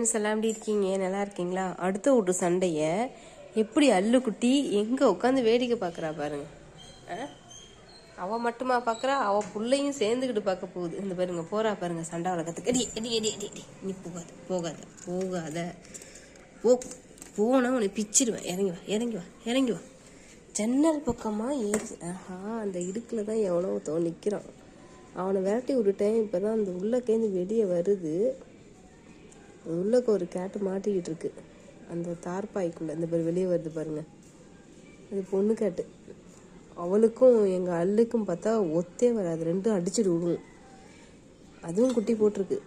Friends எல்லாம் எப்படி இருக்கீங்க? நல்லா இருக்கீங்களா? அடுத்த வீட்டு சண்டையை எப்படி அல்லுக்குட்டி எங்கே உட்காந்து வேடிக்கை பார்க்குறா பாருங்க. ஆ? அவ மட்டுமா பார்க்குறா? அவள் பிள்ளையும் சேர்ந்துக்கிட்டு பார்க்க போகுது. இந்த பாருங்க போறா பாருங்க சண்டை வளர்க்கறதுக்கு அடி அடி அடி அடி அடி. நீ போகாத போகாத போகாத. போ போனால் உன்னை பிச்சிடுவேன் இறங்கி வா இறங்கி வா இறங்கி வா. ஜன்னல் பக்கமாக ஏறி ஆஹா அந்த இடுக்கில் தான் எவ்வளோ ஒருத்தவன் நிற்கிறான் அவனை விரட்டி விட்டுட்டேன். இப்போ தான் அந்த உள்ளக்கேந்து வெளியே வருது. உள்ளக்க ஒரு கேட்டு மாட்டிக்கிட்டு இருக்கு அந்த தார்பாய்க்குள்ள இந்த பேர் வெளியே வருது பாருங்க. அது பொண்ணு கேட்டு. அவளுக்கும் எங்கள் அல்லுக்கும் பார்த்தா ஒத்தே வராது. ரெண்டும் அடிச்சுட்டு விடுவோம் அதுவும் குட்டி போட்டிருக்கு.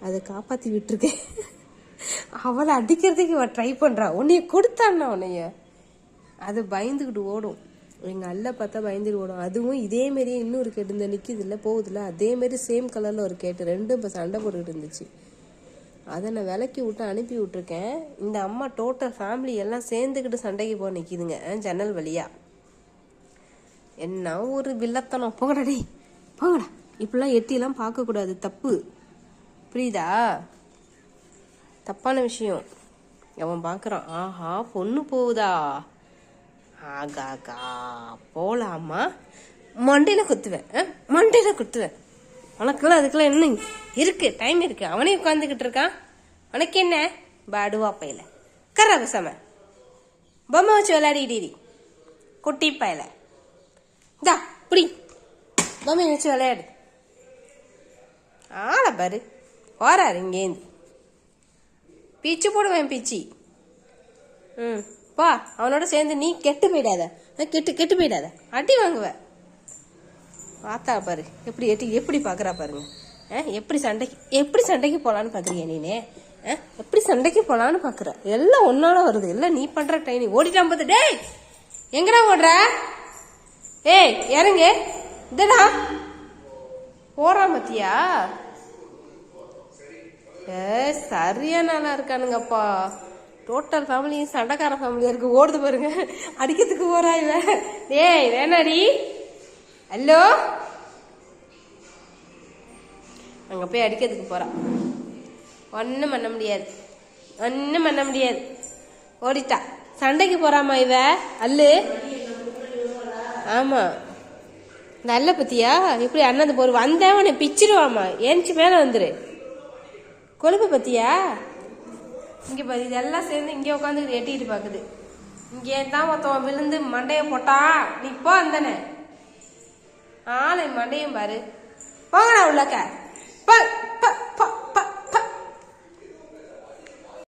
அதை காப்பாற்றி விட்டுருக்கேன். அவளை அடிக்கிறதுக்கு இவன் ட்ரை பண்ணுறா உன்னைய கொடுத்தான்னா உன்னைய. அது பயந்துக்கிட்டு ஓடும். எங்கள் அல்ல பார்த்தா பயந்துட்டு ஓடும் அதுவும் இதே மாதிரியே ஒரு கேட்டு இந்த நிற்கிது போகுதில்ல. அதேமாரி அதே சேம் கலரில் ஒரு கேட்டு ரெண்டும் இப்போ சண்டை போட்டுக்கிட்டு இருந்துச்சு. அதை நான் விலக்கி விட்டு அனுப்பி விட்டுருக்கேன். இந்த அம்மா டோட்டல் ஃபேமிலி எல்லாம் சேர்ந்துக்கிட்டு சண்டைக்கு போக நிற்கிதுங்க ஜன்னல் வழியாக என்ன ஒரு வில்லத்தனம். போங்கடா டேய் போங்கடா. இப்படிலாம் எட்டிலாம் பார்க்கக்கூடாது. தப்பு. புரியுதா? தப்பான விஷயம். அவன் பார்க்குறான் ஆஹா பொண்ணு போகுதா? ஆகாகா போலாமா? மண்டையில் குத்துவேன். ஆ? குத்துவேன். உனக்குலாம் அதுக்கெல்லாம் என்ன இருக்கு டைம் இருக்கு. அவனே உட்காந்துக்கிட்டு இருக்கான். உனக்கு என்ன? பாடுவா பையில. கர்றா பேசாம. பொம்மை வச்சு விளையாடிடி குட்டி பையில. இந்தா புடி. பொம்மை வச்சு விளையாடு. ஆளை பாரு. போறாரு இங்கேருந்து பிச்சு போடுவேன் பிச்சு. ம். பா அவனோட சேர்ந்து நீ கெட்டு போயிடாத. கெட்டு கெட்டு போயிடாத. அடி வாங்குவ. பார்த்தா பாரு எப்படி எட்டி எப்படி பார்க்குறா பாருங்க. ஆ எப்படி சண்டைக்கு எப்படி சண்டைக்கு போகலான்னு பார்க்குறிய நீனே? ஆ எப்படி சண்டைக்கு போகலான்னு பார்க்குற எல்லாம் ஒன்னால வருது. எல்லாம் நீ பண்ணுற ட்ரைனிங் ஓடிட்டான் பார்த்து டேய் எங்கடா ஓடுற? ஏய் இறங்க. இதடா போறான் பத்தியா ஏ சரியா நல்லா இருக்கானுங்கப்பா. டோட்டல் ஃபேமிலியும் சண்டைக்கார ஃபேமிலியாக இருக்குது ஓடுது பாருங்க. அடிக்கிறதுக்கு போகிறா இவன் டேய் வேணாடி ஹலோ அங்கே போய் அடிக்கிறதுக்கு போகிறான் ஒன்றும் பண்ண முடியாது. ஒன்றும் பண்ண முடியாது. ஓடிட்டா. சண்டைக்கு போகிறாமா இவ? அல்லு. ஆமாம் நல்ல பத்தியா? இப்படி அண்ணாந்து போற வந்தேன் உன்னை பிச்சிருவாமா. ஏஞ்சி மேலே வந்துரு. கொழுப்பு பத்தியா? இங்கே பாரு இதெல்லாம் சேர்ந்து இங்கே உட்காந்து எட்டிட்டு பார்க்குது இங்கே தான் ஒருத்தவன் விழுந்து மண்டையை போட்டான் நீ போ அந்தனே. ஆளை மண்டையும் பாரு. போங்கடா உள்ளக்க.